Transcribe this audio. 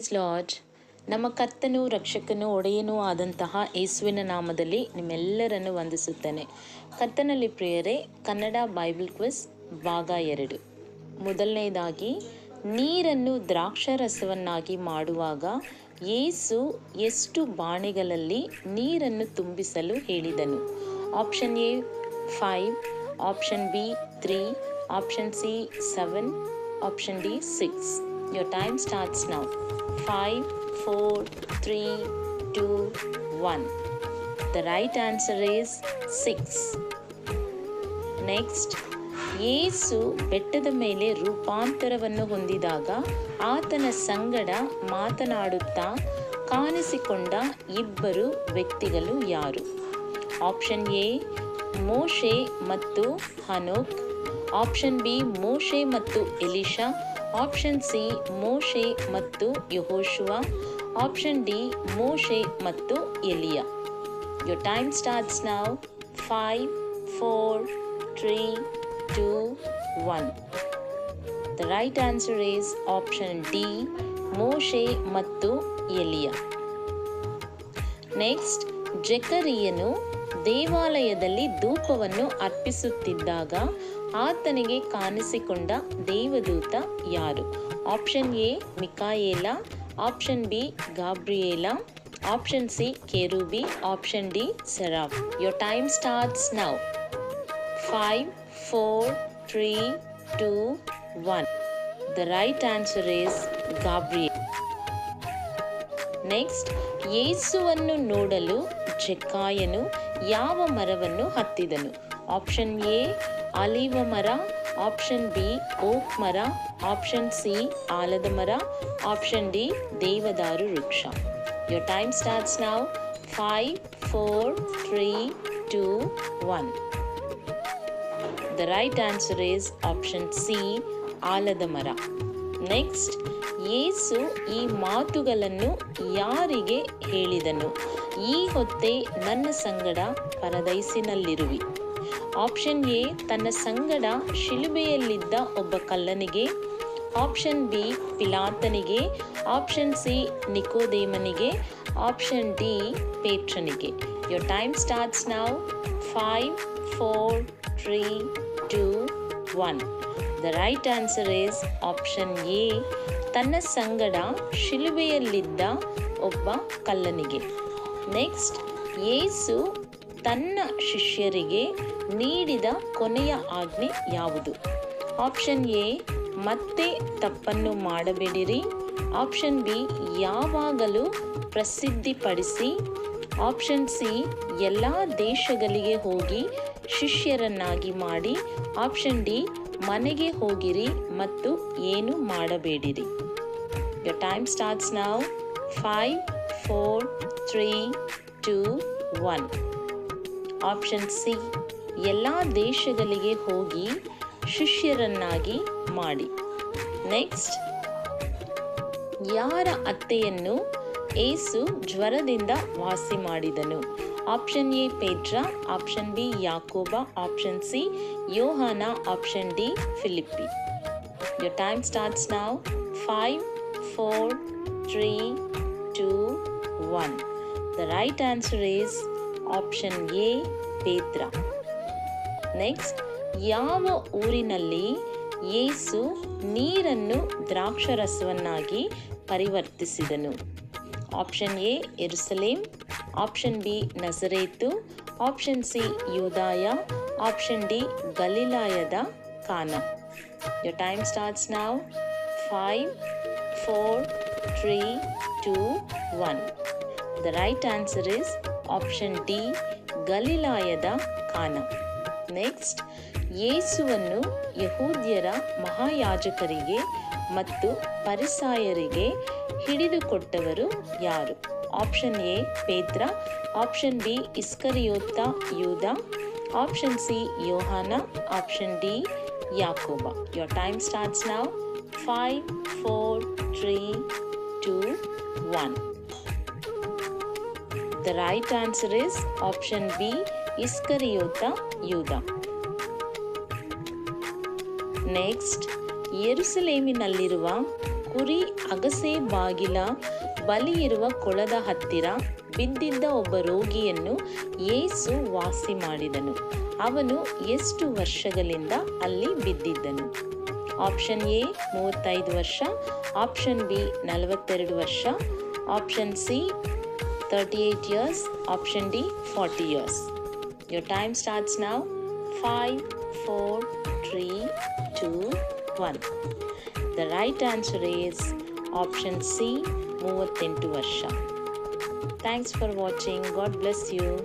Lord ನಮ್ಮ ಕತ್ತನು ರಕ್ಷಕನು, ಒಡೆಯನೂ ಆದಂತಹ ಯೇಸುವಿನ ನಾಮದಲ್ಲಿ ನಿಮ್ಮೆಲ್ಲರನ್ನು ವಂದಿಸುತ್ತೇನೆ. ಕತ್ತನಲ್ಲಿ ಪ್ರಿಯರೇ, ಕನ್ನಡ ಬೈಬಲ್ ಕ್ವಿಸ್ ಭಾಗ ಎರಡು. ಮೊದಲನೇದಾಗಿ, ನೀರನ್ನು ದ್ರಾಕ್ಷಾರಸವನ್ನಾಗಿ ಮಾಡುವಾಗ ಯೇಸು ಎಷ್ಟು ಬಾಣೆಗಳಲ್ಲಿ ನೀರನ್ನು ತುಂಬಿಸಲು ಹೇಳಿದನು. Option A five option B three option C seven option D six your time starts now five four three two one the right answer is six next ಯೇಸು ಬೆಟ್ಟದ ಮೇಲೆ ರೂಪಾಂತರವನ್ನು ಹೊಂದಿದಾಗ ಆತನ ಸಂಗಡ ಮಾತನಾಡುತ್ತಾ ಕಾಣಿಸಿಕೊಂಡ ಇಬ್ಬರು ವ್ಯಕ್ತಿಗಳು ಯಾರು? ಆಪ್ಷನ್ ಎ ಮೋಶೆ ಮತ್ತು ಹನೋಕ್. ಆಪ್ಷನ್ ಬಿ ಮೋಶೆ ಮತ್ತು ಎಲಿಶಾ ಆಪ್ಷನ್ ಸಿ, ಮೋಶೆ ಮತ್ತು ಯಹೋಶುವ. ಆಪ್ಷನ್ ಡಿ, ಮೋಶೆ ಮತ್ತು Elia. You time starts now five four three two one the right answer is option D ಮೋಶೆ ಮತ್ತು ಎಲಿಯಾ. ನೆಕ್ಸ್ಟ್ ಜಕರಿಯನು ದೇವಾಲಯದಲ್ಲಿ ಧೂಪವನ್ನು ಅರ್ಪಿಸುತ್ತಿದ್ದಾಗ ಆತನಿಗೆ ಕಾಣಿಸಿಕೊಂಡ ದೇವದೂತ ಯಾರು? ಆಪ್ಷನ್ ಎ, ಮಿಕಾಯೇಲ. ಆಪ್ಷನ್ ಬಿ, ಗಾಬ್ರಿಯೇಲ. ಆಪ್ಷನ್ ಸಿ, ಕೆರೂಬಿ. Option D, seraph. Your time starts now five four three two one the right answer is Gabriel next ಯೇಸುವನ್ನು ನೋಡಲು ಜಕ್ಕಾಯನು ಯಾವ ಮರವನ್ನು ಹತ್ತಿದನು? ಆಪ್ಷನ್ ಎ ಆಲಿವ ಮರ ಆಪ್ಷನ್ ಬಿ ಓಕ್ ಮರ ಆಪ್ಷನ್ ಸಿ ಆಲದ ಮರ ಆಪ್ಷನ್ ಡಿ ದೇವದಾರು ವೃಕ್ಷ. Your time starts now five four three two one the right answer is option C ಆಲದ ಮರ. ನೆಕ್ಸ್ಟ್ ಯೇಸು ಈ ಮಾತುಗಳನ್ನು ಯಾರಿಗೆ ಹೇಳಿದನು? ಈ ಹೊತ್ತೇ ನನ್ನ ಸಂಗಡ ಪರದೈಸಿನಲ್ಲಿರುವಿ ಆಪ್ಷನ್ ಎ, ತನ್ನ ಸಂಗಡ ಶಿಲುಬೆಯಲ್ಲಿದ್ದ ಒಬ್ಬ ಕಲ್ಲನಿಗೆ. ಆಪ್ಷನ್ ಬಿ, ಪಿಲಾತನಿಗೆ. ಆಪ್ಷನ್ ಸಿ, ನಿಕೋದೇಮನಿಗೆ. Option D ಪೇಟ್ರನಿಗೆ your time starts now five four three two one the right answer is option A ತನ್ನ ಸಂಗಡ ಶಿಲುಬೆಯಲ್ಲಿದ್ದ ಒಬ್ಬ ಕಲ್ಲನಿಗೆ. ನೆಕ್ಸ್ಟ್ ಯೇಸು ತನ್ನ ಶಿಷ್ಯರಿಗೆ ನೀಡಿದ ಕೊನೆಯ ಆಜ್ಞೆ ಯಾವುದು? ಆಪ್ಷನ್ ಎ, ಮತ್ತೆ ತಪ್ಪನ್ನು ಮಾಡಬೇಡಿರಿ. ಆಪ್ಷನ್ ಬಿ, ಯಾವಾಗಲೂ ಪ್ರಸಿದ್ಧಿಪಡಿಸಿ. ಆಪ್ಷನ್ ಸಿ, ಎಲ್ಲ ದೇಶಗಳಿಗೆ ಹೋಗಿ ಶಿಷ್ಯರನ್ನಾಗಿ ಮಾಡಿ. ಆಪ್ಷನ್ ಡಿ, ಮನೆಗೆ ಹೋಗಿರಿ ಮತ್ತು ಏನು ಮಾಡಬೇಡಿರಿ. Your time starts now five four three two one option C ಎಲ್ಲ ದೇಶಗಳಿಗೆ ಹೋಗಿ ಶಿಷ್ಯರನ್ನಾಗಿ ಮಾಡಿ. ನೆಕ್ಸ್ಟ್ ಯಾರ ಅತ್ತೆಯನ್ನು ಏಸು ಜ್ವರದಿಂದ ವಾಸಿ ಮಾಡಿದನು? ಆಪ್ಷನ್ ಎ ಪೇಟ್ರಾ ಆಪ್ಷನ್ ಬಿ ಯಾಕೋಬ. ಆಪ್ಷನ್ ಸಿ ಯೋಹಾನ. Option D Philippi. Your time starts now five four three two one the right answer is option A ಪೇತ್ರ ನೆಕ್ಸ್ಟ್ ಯಾವ ಊರಿನಲ್ಲಿ ಯೇಸು ನೀರನ್ನು ದ್ರಾಕ್ಷರಸವನ್ನಾಗಿ ಪರಿವರ್ತಿಸಿದನು? ಆಪ್ಷನ್ ಎ ಎರುಸಲೇಮ್ ಆಪ್ಷನ್ ಬಿ ನಜರೇತು ಆಪ್ಷನ್ ಸಿ ಯೋದಾಯ ಆಪ್ಷನ್ ಡಿ ಗಲೀಲಾಯದ Kana your time starts now five four three two one the right answer is option D, ಗಲಿಲಾಯದ ಕಾನ ನೆಕ್ಸ್ಟ್, ಯೇಸುವನ್ನು ಯಹೂದ್ಯರ ಮಹಾಯಾಜಕರಿಗೆ ಮತ್ತು ಪರಿಸಾಯರಿಗೆ ಹಿಡಿದುಕೊಟ್ಟವರು ಯಾರು? ಆಪ್ಷನ್ ಎ, ಪೇತ್ರ. ಆಪ್ಷನ್ ಬಿ ಇಸ್ಕರಿಯೋತ್ತ ಯೂದ. ಆಪ್ಷನ್ ಸಿ, ಯೋಹಾನ. ಆಪ್ಷನ್ ಡಿ, ಯಾಕೋಬ. Your time starts now five four three two one the right answer is option B Iscariot Yuda. Next ಯೆರೂಸಲೇಮಿನಲ್ಲಿರುವ ಕುರಿ ಅಗಸೆ ಬಾಗಿಲ ಬಲಿ ಇರುವ ಕೊಳದ ಹತ್ತಿರ ಬಿದ್ದಿದ್ದ ಒಬ್ಬ ರೋಗಿಯನ್ನು ಯೇಸು ವಾಸಿ ಮಾಡಿದನು ಅವನು ಎಷ್ಟು ವರ್ಷಗಳಿಂದ ಅಲ್ಲಿ ಬಿದ್ದಿದ್ದನು ಆಪ್ಷನ್ ಎ ಮೂವತ್ತೈದು ವರ್ಷ ಆಪ್ಷನ್ ಬಿ ನಲವತ್ತೆರಡು ವರ್ಷ option C 38 years. Option D 40 years. Your time starts now. 5, 4, 3, 2, 1. The right answer is option C Muvattintu Varsha. Thanks for watching. God bless you.